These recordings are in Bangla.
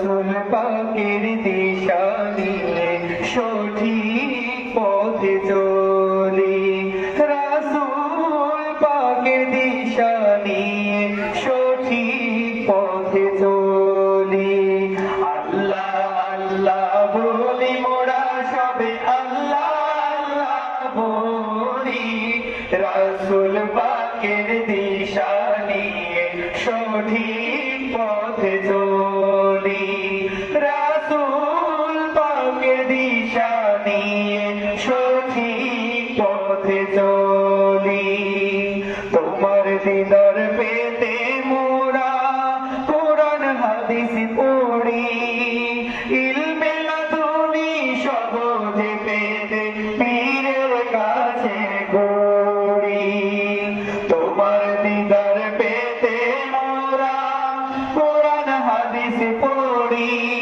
রসুল পাকের দিশা সঠিক পথে চলি। রাসুল পাকের দিশা নিয়ে সঠিক পথে চলি। আল্লাহ আল্লাহ বলি মোরা সবে আল্লাহ আল্লাহ বলি। রাসুল পাকের দিশা নিয়ে সঠিক পথে চলি। সঠিক তোমার দিদার পেতে মোরা কোরআন, হাদিস পড়ি। ইলমে লাদুনি সহজে পেতে পীরের কাছে গড়ি তোমার দিদার পেতে মোরা কোরআন, হাদিস পড়ি।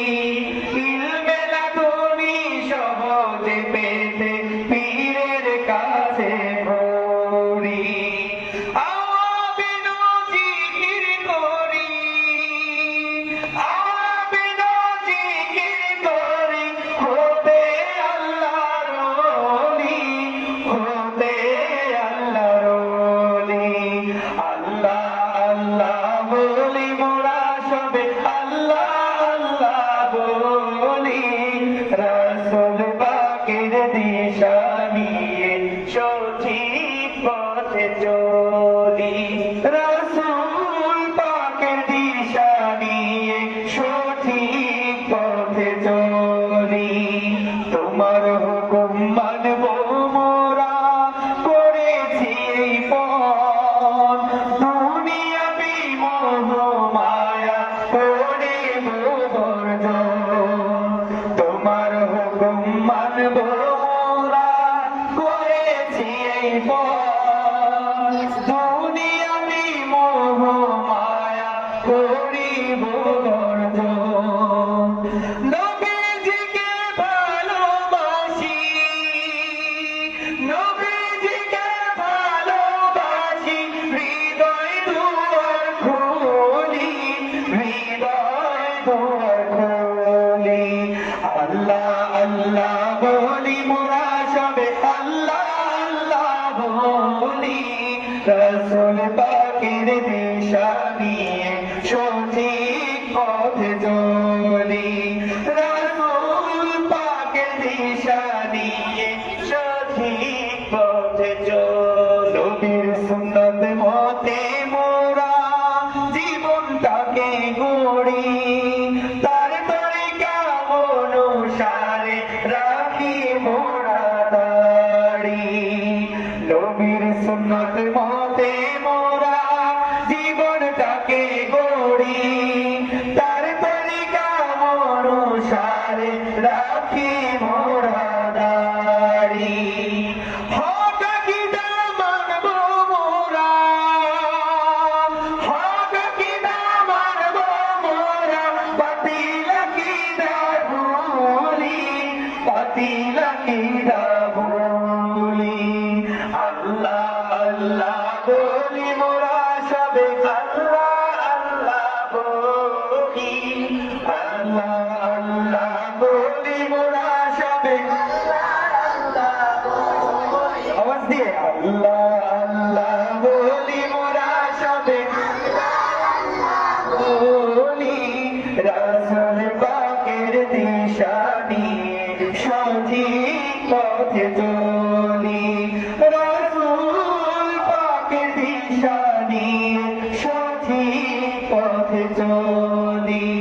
দিশা নিয়ে সঠিক পথে চলি। পাকের দিশা নিয়ে সঠিক পথে চলি। রসুল পাকের দিশা সঠিক পথে সুন্নত মতে মোরা জীবনটাকে গড়ি। তার তরিকা অনুসারে রাখি মোরা দাড়ি নবীর সুন্নত মতে মোরা রাখি মোরা দিয়ে আল্লাহ আল্লাহ বলি মোরা সবে বলি রাসূল পাকের দিশা নিয়ে সঠিক পথে চলি রাসূল সঠিক পথে চলি।